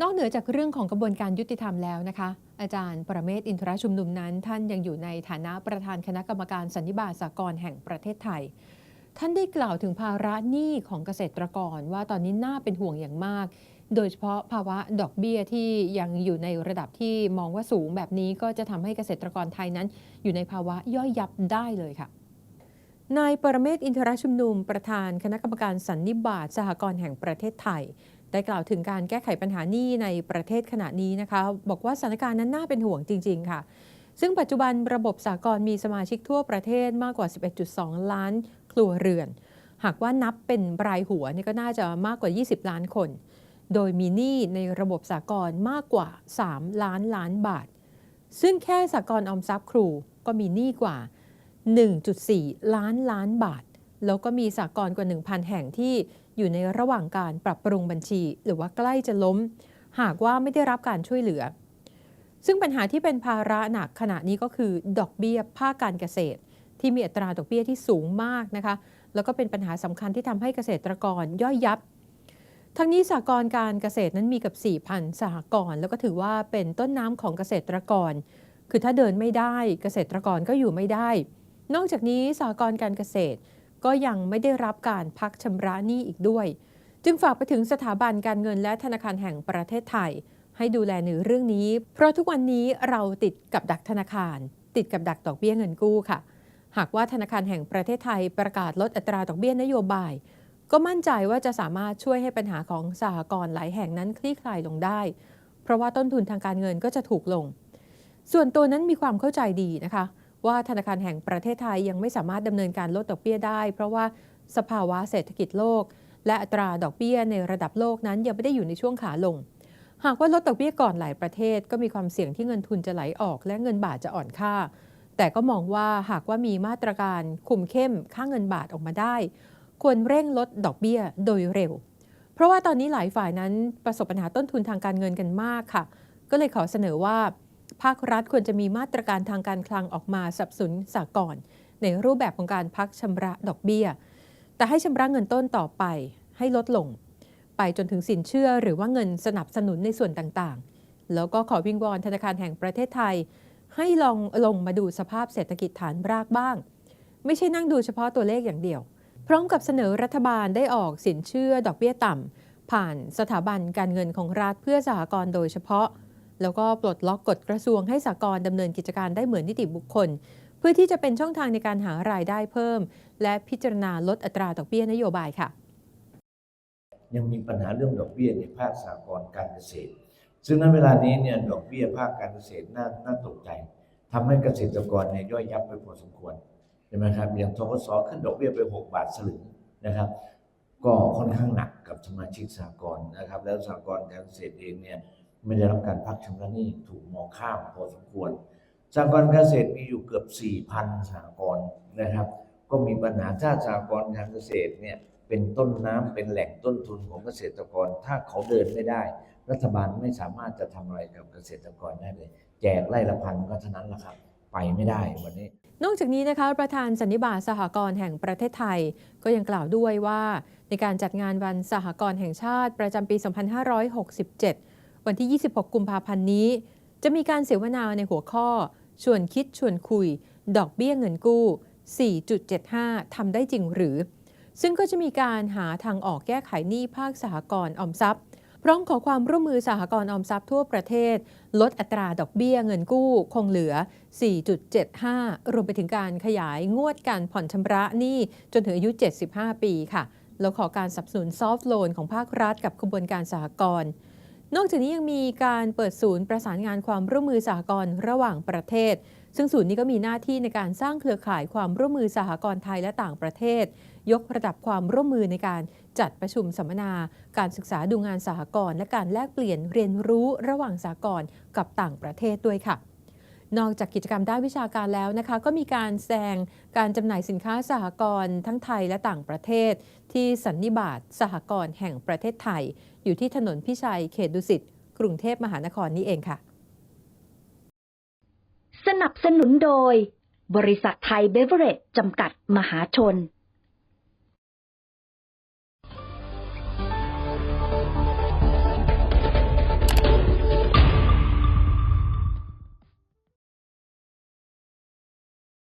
นอกเหนือจากเรื่องของกระบวนการยุติธรรมแล้วนะคะ อาจารย์ประเมศอินทรชุมนุมนั้น ท่านยังอยู่ในฐานะประธานคณะกรรมการสันนิบาตสากลแห่งประเทศไทย ท่านได้กล่าวถึงภาระหนี้ของเกษตรกรว่าตอนนี้น่าเป็นห่วงอย่างมาก โดยเฉพาะภาวะดอกเบี้ยที่ยังอยู่ในระดับที่มองว่าสูงแบบนี้ก็จะทำให้เกษตรกรไทยนั้น อยู่ในภาวะย่อยยับได้เลยค่ะนายปรเมศอินทรชุมนุมประธานคณะกรรมการสันนิบาตสหกรณ์แห่งประเทศไทย ได้กล่าวถึงการแก้ไขปัญหาหนี้ในประเทศขณะนี้นะคะ บอกว่าสถานการณ์นั้นน่าเป็นห่วงจริง ๆ ค่ะ ซึ่งปัจจุบันระบบสากลมีสมาชิกทั่วประเทศมากกว่า 11.2 ล้านครัวเรือน หากว่านับเป็นรายหัวนี่ก็น่าจะมากกว่า 20 ล้านคน โดยมีหนี้ในระบบสากลมากกว่า 3 ล้านล้านบาท ซึ่งแค่สากลออมทรัพย์ครูก็มีหนี้กว่า 1.4 ล้านล้านบาท แล้วก็มีสากลกว่า 1,000 แห่งที่อยู่ในระหว่างการปรับปรุงบัญชี หรือว่าใกล้จะล้ม หากว่าไม่ได้รับการช่วยเหลือ ซึ่งปัญหาที่เป็นภาระหนักขณะนี้ก็คือ ดอกเบี้ยภาคการเกษตร ที่มีอัตราดอกเบี้ยที่สูงมากนะคะ แล้วก็เป็นปัญหาสำคัญที่ทำให้เกษตรกรย่อยยับ ทั้งนี้สหกรณ์การเกษตรนั้นมีกับ 4,000 สหกรณ์แล้วก็ถือว่าเป็นต้นน้ำของเกษตรกร คือถ้าเดินไม่ได้เกษตรกรก็อยู่ไม่ได้ นอกจากนี้สหกรณ์การเกษตร ก็ยังไม่ได้รับการพักชำระหนี้อีกด้วย จึงฝากไปถึงสถาบันการเงินและธนาคารแห่งประเทศไทย ให้ดูแลในเรื่องนี้ เพราะทุกวันนี้เราติดกับดักธนาคาร ติดกับดักดอกเบี้ยเงินกู้ค่ะ หากว่าธนาคารแห่งประเทศไทยประกาศลดอัตราดอกเบี้ยนโยบาย ก็มั่นใจว่าจะสามารถช่วยให้ปัญหาของสหกรณ์หลายแห่งนั้นคลี่คลายลงได้ เพราะว่าต้นทุนทางการเงินก็จะถูกลง ส่วนตัวนั้นมีความเข้าใจดีนะคะ ว่าธนาคารแห่งประเทศไทยยังไม่สามารถดำเนินการลดดอกเบี้ยได้ เพราะว่าสภาวะเศรษฐกิจโลก และอัตราดอกเบี้ยในระดับโลกนั้นยังไม่ได้อยู่ในช่วงขาลง หากว่าลดดอกเบี้ยก่อนหลายประเทศ ก็มีความเสี่ยงที่เงินทุนจะไหลออก และเงินบาทจะอ่อนค่า แต่ก็มองว่าหากว่ามีมาตรการคุมเข้มค่าเงินบาทออกมาได้ ควรเร่งลดดอกเบี้ยโดยเร็ว เพราะว่าตอนนี้หลายฝ่ายนั้นประสบปัญหาต้นทุนทางการเงินกันมากค่ะ ก็เลยขอเสนอว่า ภาครัฐควรจะมีมาตรการทางการคลังออกมาสนับสนุนสากลในรูปแบบของการพักชำระดอกเบี้ย แต่ให้ชำระเงินต้นต่อไปให้ลดลง ไปจนถึงสินเชื่อหรือว่าเงินสนับสนุนในส่วนต่างๆ แล้วก็ขอวิงวอนธนาคารแห่งประเทศไทย ให้ลองลงมาดูสภาพเศรษฐกิจฐานรากบ้าง ไม่ใช่นั่งดูเฉพาะตัวเลขอย่างเดียว พร้อมกับเสนอรัฐบาลได้ออกสินเชื่อดอกเบี้ยต่ำผ่านสถาบันการเงินของรัฐเพื่อสหกรณ์โดยเฉพาะ แล้วก็ปลดล็อกกฎกระทรวงให้สากลดำเนินกิจการได้เหมือนนิติบุคคล เพื่อที่จะเป็นช่องทางในการหารายได้เพิ่ม และพิจารณาลดอัตราดอกเบี้ยนโยบายค่ะ ยังมีปัญหาเรื่องดอกเบี้ยในภาคสหกรการเกษตร ซึ่งในเวลานี้เนี่ยดอกเบี้ยภาคการเกษตรน่าน่าตกใจทำให้เกษตรกรเนี่ยย่อยยับไปพอสมควรใช่ไหมครับอย่างทกศขึ้นดอกเบี้ยไป 6 บาทสลึงนะครับก็ค่อนข้างหนักกับสมาชิกสหกรณ์นะครับ แล้วสหกรณ์การเกษตรเองเนี่ย ไม่ได้รับการพักชำระหนี้ถูกมองข้ามพอสมควรสหกรเกษตรมีอยู่เกือบ 4,000สหกรณ์นะครับ ก็มีปัญหาถ้าสหกรณ์การเกษตรเนี่ยเป็นต้นน้ำเป็นแหล่งต้นทุนของเกษตรกร ถ้าเขาเดินไม่ได้ รัฐบาลไม่สามารถจะทำอะไรกับเกษตรกรได้เลย แจกไร่ละพันก็เท่านั้นแหละครับ ไปไม่ได้วันนี้ นอกจากนี้นะคะ ประธานสันนิบาตสหกรณ์แห่งประเทศไทย ก็ยังกล่าวด้วยว่า ในการจัดงานวันสหกรณ์แห่งชาติประจำปี 2567 วันที่ 26 กุมภาพันธ์นี้ จะมีการเสวนาในหัวข้อ ชวนคิดชวนคุย ดอกเบี้ยเงินกู้ 4.75 ทำได้จริงหรือ ซึ่งก็จะมีการหาทางออกแก้ไขหนี้ภาคสหกรณ์ออมทรัพย์ พร้อมขอความร่วมมือสหกรณ์ออมทรัพย์ทั่วประเทศ ลดอัตราดอกเบี้ยเงินกู้คงเหลือ 4.75 รวมไปถึงการขยายงวดการผ่อนชำระหนี้จนถึงอายุ 75 ปีค่ะแล้วขอการสนับสนุนซอฟท์โลนของภาครัฐกับขบวนการสหกรณ์ นอกจากนี้ยังมีการเปิดศูนย์ประสานงานความร่วมมือสหกรณ์ระหว่างประเทศ ซึ่งศูนย์นี้ก็มีหน้าที่ในการสร้างเครือข่ายความร่วมมือสหกรณ์ไทยและต่างประเทศ ยกระดับความร่วมมือในการจัดประชุมสัมมนา การศึกษาดูงานสหกรณ์และการแลกเปลี่ยนเรียนรู้ระหว่างสหกรณ์กับต่างประเทศด้วยค่ะ นอกจากกิจกรรมด้านวิชาการแล้วนะคะ ก็มีการแสดงการจำหน่ายสินค้าสหกรณ์ทั้งไทยและต่างประเทศ ที่สันนิบาตสหกรณ์แห่งประเทศไทย อยู่ที่ถนนพิชัยเขตดุสิตกรุงเทพมหานครนี้เองค่ะ สนับสนุนโดย บริษัทไทยเบเวอเรจจำกัดมหาชน